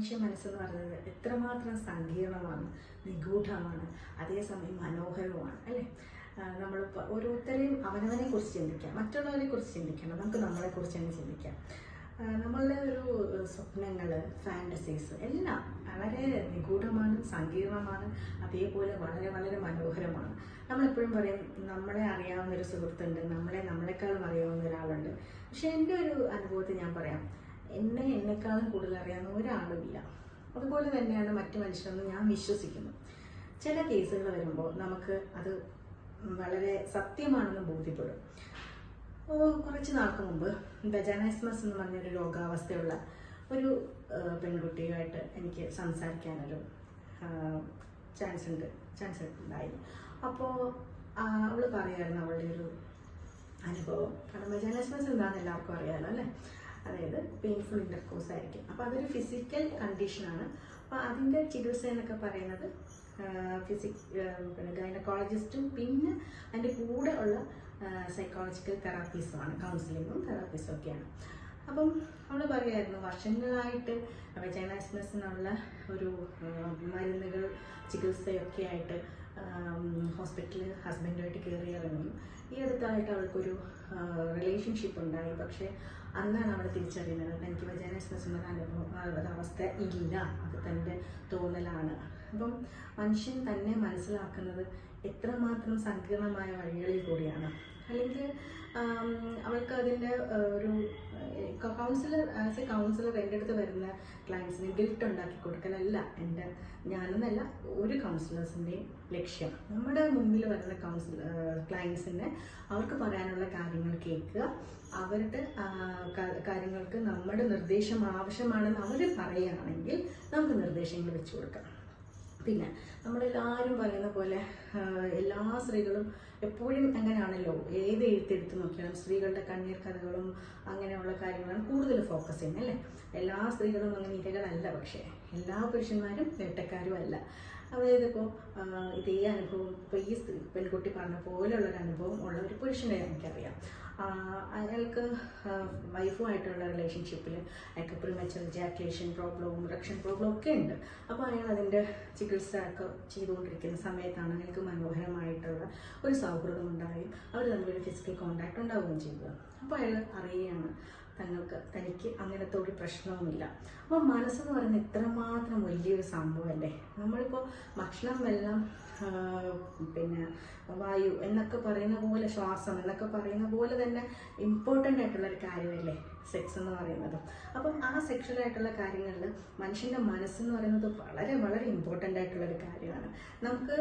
മനുഷ്യ മനസ്സെന്ന് പറയുന്നത് എത്രമാത്രം സങ്കീർണമാണ് നിഗൂഢമാണ് അതേസമയം മനോഹരവുമാണ് അല്ലേ? നമ്മൾ ഓരോരുത്തരെയും അവനവനെ കുറിച്ച് ചിന്തിക്കാം മറ്റുള്ളവരെ കുറിച്ച് ചിന്തിക്കണം നമുക്ക് നമ്മളെ കുറിച്ച് തന്നെ ചിന്തിക്കാം. നമ്മളുടെ ഒരു സ്വപ്നങ്ങൾ ഫാന്റസീസ് എല്ലാം വളരെ നിഗൂഢമാണ് സങ്കീർണമാണ് അതേപോലെ വളരെ വളരെ മനോഹരമാണ്. നമ്മളെപ്പോഴും പറയും നമ്മളെ അറിയാവുന്ന ഒരു സുഹൃത്തുണ്ട് നമ്മളെ നമ്മളെക്കാളും അറിയാവുന്ന ഒരാളുണ്ട്. പക്ഷെ എന്റെ ഒരു അനുഭവത്തിൽ ഞാൻ പറയാം എന്നെ എന്നെക്കാളും കൂടുതൽ അറിയാവുന്ന ഒരാളുമില്ല. അതുപോലെ തന്നെയാണ് മറ്റു മനുഷ്യരെന്ന് ഞാൻ വിശ്വസിക്കുന്നു. ചില കേസുകൾ വരുമ്പോൾ നമുക്ക് അത് വളരെ സത്യമാണെന്ന് ബോധ്യപ്പെടും. കുറച്ച് നാൾക്ക് മുമ്പ് ബജാനൈസ്മസ് എന്ന് പറഞ്ഞൊരു രോഗാവസ്ഥയുള്ള ഒരു പെൺകുട്ടിയുമായിട്ട് എനിക്ക് സംസാരിക്കാനൊരു ചാൻസ് ഉണ്ട്. ചാൻസ് ഉണ്ടായി. അപ്പോൾ അവൾ പറയായിരുന്നു അവളുടെ ഒരു അനുഭവം. കാരണം ബജാനൈസ്മസ് എന്താണെന്ന് എല്ലാവർക്കും അറിയാമല്ലോ അല്ലേ? അതായത് പെയിൻഫുൾ ഇന്റർകോഴ്സ് ആയിരിക്കും. അപ്പോൾ അതൊരു ഫിസിക്കൽ കണ്ടീഷനാണ് അപ്പോൾ അതിന്റെ ചികിത്സ എന്നൊക്കെ പറയുന്നത് ഫിസിക് പിന്നെ ഗൈനക്കോളജിസ്റ്റും പിന്നെ അതിന്റെ കൂടെ ഉള്ള സൈക്കോളജിക്കൽ തെറാപ്പീസുമാണ് കൗൺസിലിങ്ങും തെറാപ്പീസും ഒക്കെയാണ്. അപ്പം നമ്മൾ പറയായിരുന്നു വർഷങ്ങളായിട്ട് വെജൈനാസ്മസിനുള്ള ഒരു മരുന്നുകൾ ചികിത്സയൊക്കെ ആയിട്ട് ഹോസ്പിറ്റലിൽ ഹസ്ബൻഡുമായിട്ട് കയറി ഇറങ്ങി ഈ അടുത്തായിട്ട് അവൾക്കൊരു റിലേഷൻഷിപ്പ് ഉണ്ടായി. പക്ഷേ അന്നാണ് അവൾ തിരിച്ചറിയുന്നത്. എനിക്ക് വെജൈനാസ്മസ് എന്ന അനുഭവം അവസ്ഥ ഇല്ല. അത് തന്റെ തോന്നലാണ്. അപ്പം മനുഷ്യൻ തന്നെ മനസ്സിലാക്കുന്നത് എത്രമാത്രം സങ്കീർണമായ വഴികളിൽ കൂടിയാണ്. അല്ലെങ്കിൽ അവൾക്ക് അതിന്റെ ഒരു കൗൺസിലർ ആസ് എ കൗൺസിലർ എന്റെ അടുത്ത് വരുന്ന ക്ലയൻസിന് ഗിൽട്ട് ഉണ്ടാക്കി കൊടുക്കലല്ല. എന്റെ ഞാനെന്നല്ല ഒരു കൗൺസിലേഴ്സിന്റെയും ലക്ഷ്യം. നമ്മുടെ മുമ്പിൽ വരുന്ന കൗൺസിൽ ക്ലയൻസിന് അവർക്ക് പറയാനുള്ള കാര്യങ്ങൾ കേൾക്കുക. അവരുടെ കാര്യങ്ങൾക്ക് നമ്മുടെ നിർദ്ദേശം ആവശ്യമാണെന്ന് അവർ പറയുകയാണെങ്കിൽ നമുക്ക് നിർദ്ദേശങ്ങൾ വെച്ചു കൊടുക്കാം. പിന്നെ നമ്മളെല്ലാവരും പറയുന്ന പോലെ എല്ലാ സ്ത്രീകളും എപ്പോഴും അങ്ങനെയാണല്ലോ. ഏത് എഴുത്തെടുത്ത് നോക്കിയാലും സ്ത്രീകളുടെ കണ്ണീർ കഥകളും അങ്ങനെയുള്ള കാര്യങ്ങളാണ് കൂടുതൽ ഫോക്കസ് ചെയ്യുന്നത് അല്ലേ? എല്ലാ സ്ത്രീകളും അങ്ങനെ ഇരകളല്ല പക്ഷേ. എല്ലാ പുരുഷന്മാരും വേട്ടക്കാരും അല്ല. അതായത് ഇപ്പോൾ ഇതേ അനുഭവം ഇപ്പോൾ ഈ സ്ത്രീ പെൺകുട്ടി പറഞ്ഞ പോലെയുള്ള ഒരു അനുഭവം ഉള്ള ഒരു പുരുഷനെ എനിക്കറിയാം. അയാൾക്ക് വൈഫുമായിട്ടുള്ള റിലേഷൻഷിപ്പിൽ അയാൾക്ക് പ്രിമച്ചർ ജാക്കുലേഷൻ പ്രോബ്ലവും റക്ഷൻ പ്രോബ്ലവും ഒക്കെ ഉണ്ട്. അപ്പോൾ അയാൾ അതിന്റെ ചികിത്സ ഒക്കെ ചെയ്തുകൊണ്ടിരിക്കുന്ന സമയത്താണ് അയാൾക്ക് മനോഹരമായിട്ടുള്ള ഒരു സൗഹൃദം ഉണ്ടാവുകയും അവർ തമ്മിലൊരു ഫിസിക്കൽ കോണ്ടാക്ട് ഉണ്ടാവുകയും ചെയ്തത് അപ്പോൾ അയാൾ അറിയുകയാണ് തങ്ങൾക്ക് തനിക്ക് അങ്ങനത്തെ ഒരു പ്രശ്നവുമില്ല അപ്പോൾ മനസ്സെന്ന് പറയുന്നത് ഇത്രമാത്രം വലിയൊരു സംഭവമല്ലേ? നമ്മളിപ്പോൾ ഭക്ഷണം വെള്ളം പിന്നെ വായു എന്നൊക്കെ പറയുന്ന പോലെ ശ്വാസം എന്നൊക്കെ പറയുന്ന പോലെ തന്നെ ഇമ്പോർട്ടന്റ് ആയിട്ടുള്ള ഒരു കാര്യമല്ലേ? സെക്സ് എന്ന് പറയുന്നത്. അപ്പം ആ സെക്ഷൽ ആയിട്ടുള്ള കാര്യങ്ങളിൽ മനുഷ്യന്റെ മനസ്സെന്ന് പറയുന്നത് വളരെ വളരെ ഇമ്പോർട്ടന്റ് ആയിട്ടുള്ള ഒരു കാര്യമാണ്. നമുക്ക്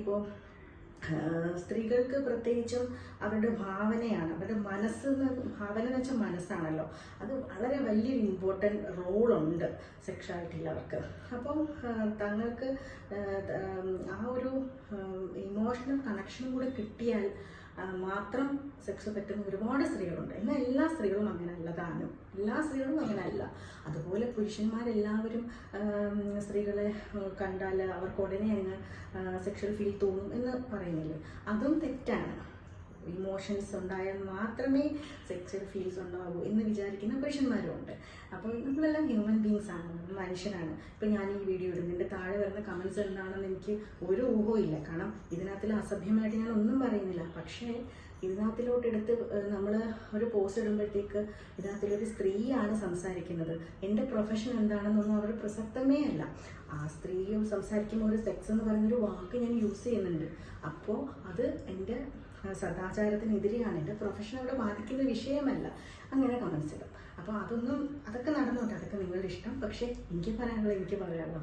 ഇപ്പോൾ സ്ത്രീകൾക്ക് പ്രത്യേകിച്ചും അവരുടെ ഭാവനയാണ്. അവരുടെ മനസ്സ് ഭാവന എന്ന് വെച്ചാൽ മനസ്സാണല്ലോ. അത് വളരെ വലിയൊരു ഇമ്പോർട്ടന്റ് റോളുണ്ട് സെക്ഷുവാലിറ്റിയിൽ അവർക്ക്. അപ്പം തങ്ങൾക്ക് ആ, ഒരു ഇമോഷണൽ കണക്ഷനും കൂടെ കിട്ടിയാൽ മാത്രം സെക്സ് പറ്റുന്ന ഒരുപാട് സ്ത്രീകളുണ്ട്. എന്നാൽ എല്ലാ സ്ത്രീകളും അങ്ങനെ അല്ലതാനും എല്ലാ സ്ത്രീകളും അങ്ങനെ അല്ല അതുപോലെ പുരുഷന്മാരെല്ലാവരും സ്ത്രീകളെ കണ്ടാൽ അവർക്ക് ഉടനെ അങ്ങ് സെക്ഷൽ ഫീൽ തോന്നും എന്ന് പറയുന്നില്ലേ? അതും തെറ്റാണ്. ഇമോഷൻസ് ഉണ്ടായാൽ മാത്രമേ സെക്ഷൽ ഫീൽസ് ഉണ്ടാകൂ എന്ന് വിചാരിക്കുന്ന പുരുഷന്മാരും ഉണ്ട് അപ്പോൾ നമ്മളെല്ലാം ഹ്യൂമൻ ബീങ്സ് ആണ്. നമ്മൾ ഇപ്പൊ ഞാൻ ഈ വീഡിയോ ഇടുന്നതിന്റെ താഴെ വരുന്ന കമൻസ് എന്താണെന്ന് എനിക്ക് ഒരു ഊഹവും ഇല്ല. കാരണം ഇതിനകത്തിൽ അസഭ്യമായിട്ട് ഞാൻ ഒന്നും പറയുന്നില്ല. പക്ഷേ ഇതിനകത്തിലോട്ട് എടുത്ത് നമ്മൾ ഒരു പോസ്റ്റ് ഇടുമ്പോഴത്തേക്ക് ഇതിനകത്തിലൊരു സ്ത്രീയാണ് സംസാരിക്കുന്നത്. എന്റെ പ്രൊഫഷൻ എന്താണെന്നൊന്നും അവർ പ്രസക്തമേ അല്ല. ആ സ്ത്രീയും സംസാരിക്കുമ്പോൾ ഒരു സെക്സ് എന്ന് പറയുന്നൊരു വാക്ക് ഞാൻ യൂസ് ചെയ്യുന്നുണ്ട്. അപ്പോൾ അത് എന്റെ സദാചാരത്തിനെതിരെയാണ് എന്റെ പ്രൊഫഷൻ അവിടെ ബാധിക്കുന്ന വിഷയമല്ല അങ്ങനെ ഇടും. അപ്പോൾ അതൊന്നും അതൊക്കെ നടന്നോട്ടെ അതൊക്കെ നിങ്ങളുടെ ഇഷ്ടം. പക്ഷേ എനിക്ക് പറയാനുള്ളത് എനിക്ക് പറയാമല്ലോ